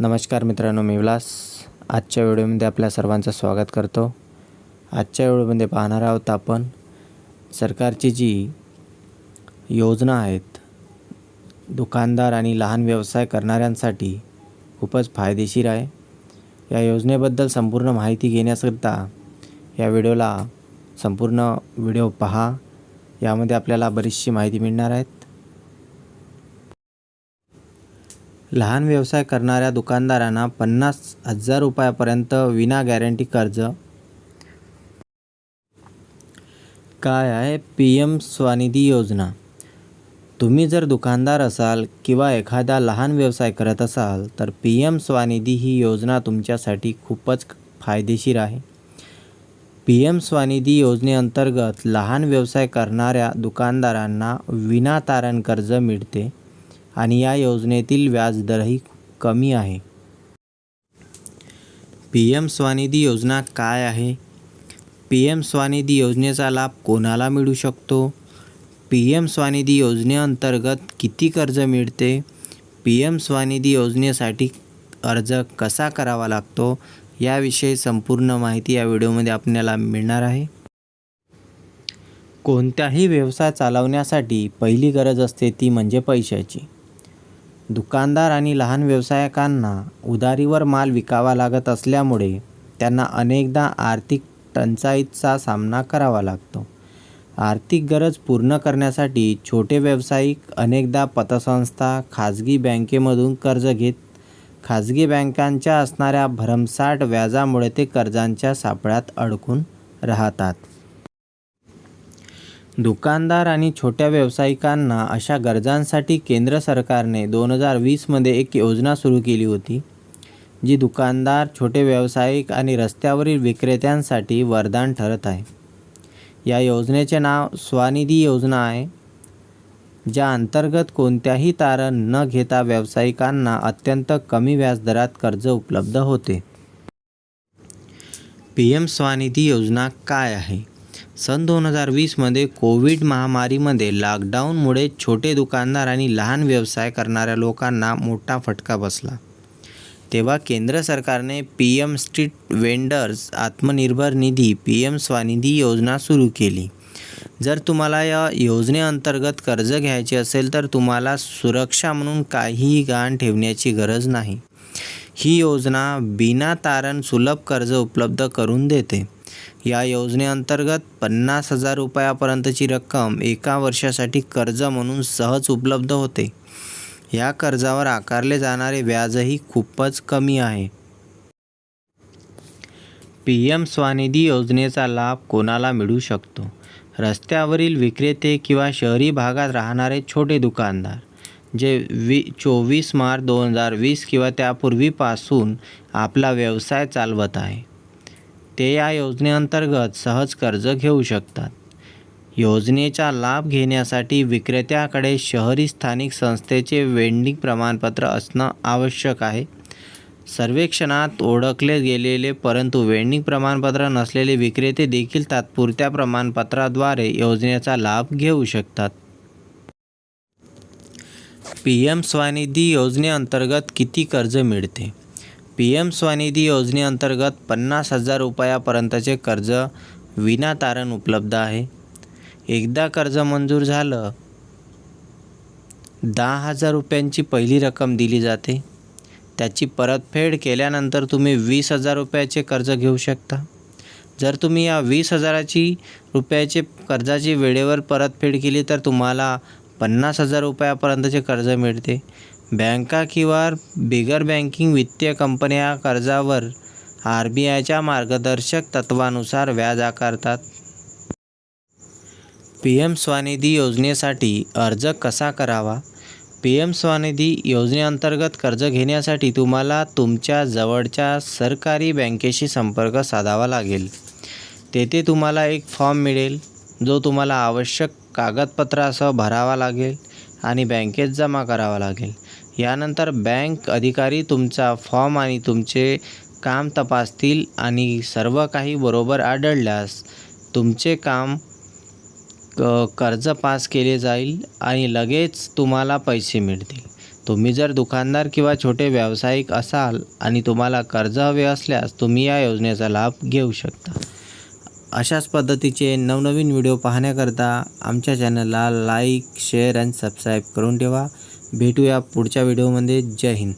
नमस्कार मित्रांनो मी विलास. आजच्या व्हिडिओमध्ये आपल्या सर्वांचं स्वागत करतो. आजच्या व्हिडिओमध्ये पाहणार आहोत आपण सरकारची जी योजना आहेत दुकानदार आणि लहान व्यवसाय करणाऱ्यांसाठी खूपच फायदेशीर आहे. या योजनेबद्दल संपूर्ण माहिती घेण्याकरिता या व्हिडिओला संपूर्ण व्हिडिओ पहा. यामध्ये आपल्याला बरीचशी माहिती मिळणार आहेत. लहान व्यवसाय करणाऱ्या दुकानदारांना पन्नास हजार रुपयापर्यंत विना गॅरंटी कर्ज. काय आहे पी एम स्वनिधी योजना? तुम्ही जर दुकानदार असाल किंवा एखादा लहान व्यवसाय करत असाल तर पी एम स्वनिधी ही योजना तुमच्यासाठी खूपच फायदेशीर आहे. पी एम स्वनिधी योजनेअंतर्गत लहान व्यवसाय करणाऱ्या दुकानदारांना विना तारण कर्ज मिळते. आणि या योजनेतील व्याजदरही कमी आहे. पी एम स्वनिधी योजना काय आहे? पी एम स्वनिधी योजनेचा लाभ कोणाला मिळू शकतो? पी एम स्वनिधी योजनेअंतर्गत किती कर्ज मिळते? पी एम स्वनिधी योजनेसाठी अर्ज कसा करावा लागतो? याविषयी संपूर्ण माहिती या व्हिडिओमध्ये आपल्याला मिळणार आहे. कोणत्याही व्यवसाय चालवण्यासाठी पहिली गरज असते ती म्हणजे पैशाची. दुकानदार आणि लहान व्यावसायिकांना उधारीवर माल विकावा लागत असल्यामुळे त्यांना अनेकदा आर्थिक टंचाईचा सामना करावा लागतो. आर्थिक गरज पूर्ण करण्यासाठी छोटे व्यावसायिक अनेकदा पतसंस्था खाजगी बँकेमधून कर्ज घेत खाजगी बँकांच्या असणाऱ्या भरमसाठ व्याजामुळे ते कर्जांच्या सापळ्यात अडकून राहतात. दुकानदार आणि छोट्या व्यावसायिकांना अशा गरजांसाठी केंद्र सरकारने दोन हजार वीसमध्ये एक योजना सुरू केली होती जी दुकानदार छोटे व्यावसायिक आणि रस्त्यावरील विक्रेत्यांसाठी वरदान ठरत आहे. या योजनेचे नाव स्वानिधी योजना आहे ज्या अंतर्गत कोणत्याही तारण न घेता व्यावसायिकांना अत्यंत कमी व्याजदरात कर्ज उपलब्ध होते. पी एम स्वानिधी योजना काय आहे? सन दोन हजार वीसमध्ये कोविड महामारीमध्ये लॉकडाऊनमुळे छोटे दुकानदार आणि लहान व्यवसाय करणाऱ्या लोकांना मोठा फटका बसला. तेव्हा केंद्र सरकारने पी एम स्ट्रीट वेंडर्स आत्मनिर्भर निधी पी एम स्वानिधी योजना सुरू केली. जर तुम्हाला या योजनेअंतर्गत कर्ज घ्यायचे असेल तर तुम्हाला सुरक्षा म्हणून काहीही गहाण ठेवण्याची गरज नाही. ही योजना बिना तारण सुलभ कर्ज उपलब्ध करून देते. या योजनेअंतर्गत पन्नास हजार रुपयापर्यंतची रक्कम एका वर्षासाठी कर्ज म्हणून सहज उपलब्ध होते. या कर्जावर आकारले जाणारे व्याजही खूपच कमी आहे. पी एम स्वानिधी योजनेचा लाभ कोणाला मिळू शकतो? रस्त्यावरील विक्रेते किंवा शहरी भागात राहणारे छोटे दुकानदार जे वी चोवीस मार्च दोन हजार वीस किंवा त्यापूर्वीपासून आपला व्यवसाय चालवत आहे. ते या योजनेअंतर्गत सहज कर्ज घेऊ शकतात. योजनेचा लाभ घेण्यासाठी विक्रेत्याकडे शहरी स्थानिक संस्थेचे वेंडिंग प्रमाणपत्र असणं आवश्यक आहे. सर्वेक्षणात ओळखले गेलेले परंतु वेंडिंग प्रमाणपत्र नसलेले विक्रेते देखील तात्पुरत्या प्रमाणपत्राद्वारे योजनेचा लाभ घेऊ शकतात. पी एम स्वनिधी योजनेअंतर्गत किती कर्ज मिळते? पी एम स्वनिधी योजनेअंतर्गत पन्नास हजार रुपयापर्यंतचे कर्ज विना तारण उपलब्ध आहे. एकदा कर्ज मंजूर झालं दहा हजार रुपयांची पहिली रक्कम दिली जाते. त्याची परतफेड केल्यानंतर तुम्ही वीस हजार रुपयाचे कर्ज घेऊ शकता. जर तुम्ही या वीस हजाराची रुपयाचे कर्जाची वेळेवर परतफेड केली तर तुम्हाला पन्नास हजार रुपयापर्यंतचे कर्ज मिळते. बँका किंवा बिगर बँकिंग वित्तीय कंपन्या कर्जावर आर बी आयच्या मार्गदर्शक तत्वानुसार व्याज आकारतात. पी एम स्वानिधी योजनेसाठी अर्ज कसा करावा? पी एम स्वानिधी योजनेअंतर्गत कर्ज घेण्यासाठी तुम्हाला तुमच्या जवळच्या सरकारी बँकेशी संपर्क साधावा लागेल. तेथे तुम्हाला एक फॉर्म मिळेल जो तुम्हाला आवश्यक कागदपत्रासह भरावा लागेल आणि बँकेत जमा करावा लागेल. यानंतर बँक अधिकारी तुमचा फॉर्म आणि तुमचे काम तपासतील आणि सर्व काही बरोबर आढळल्यास तुमचे काम क कर्ज पास केले जाईल आणि लगेच तुम्हाला पैसे मिळतील. तुम्ही जर दुकानदार किंवा छोटे व्यावसायिक असाल आणि तुम्हाला कर्ज हवे असल्यास तुम्ही या योजनेचा लाभ घेऊ शकता. अशाच पद्धतीचे नवनवीन व्हिडिओ पाहण्याकरता आमच्या चॅनलला लाईक शेअर अँड सबस्क्राईब करून ठेवा. भेटूया पुढच्या व्हिडिओमध्ये. जय हिंद.